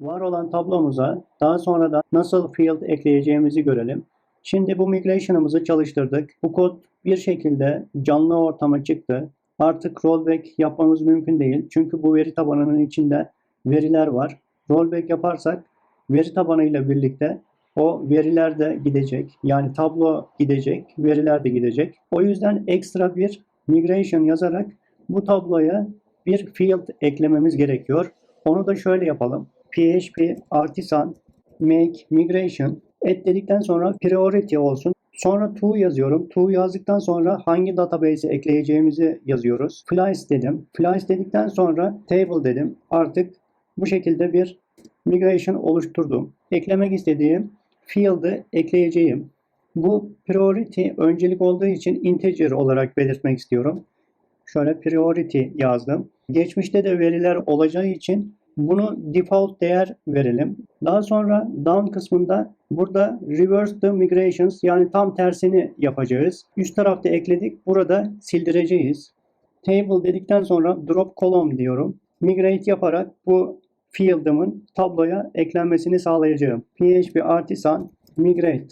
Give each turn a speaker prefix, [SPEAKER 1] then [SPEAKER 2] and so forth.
[SPEAKER 1] Var olan tablomuza daha sonra da nasıl field ekleyeceğimizi görelim. Şimdi bu migration'ımızı çalıştırdık. Bu kod bir şekilde canlı ortama çıktı. Artık rollback yapmamız mümkün değil. Çünkü bu veri tabanının içinde veriler var. Rollback yaparsak veri tabanı ile birlikte o veriler de gidecek. Yani tablo gidecek, veriler de gidecek. O yüzden ekstra bir migration yazarak bu tabloya bir field eklememiz gerekiyor. Onu da şöyle yapalım. PHP artisan make migration et dedikten sonra priority olsun. Sonra to yazıyorum. To yazdıktan sonra hangi database'e ekleyeceğimizi yazıyoruz. Flies dedim. Flies dedikten sonra table dedim. Artık bu şekilde bir migration oluşturdum. Eklemek istediğim field'ı ekleyeceğim. Bu priority öncelik olduğu için integer olarak belirtmek istiyorum. Şöyle priority yazdım. Geçmişte de veriler olacağı için bunu default değer verelim. Daha sonra down kısmında burada reverse the migrations yani tam tersini yapacağız. Üst tarafta ekledik. Burada sildireceğiz. Table dedikten sonra drop column diyorum. Migrate yaparak bu field'ımın tabloya eklenmesini sağlayacağım. PHP artisan migrate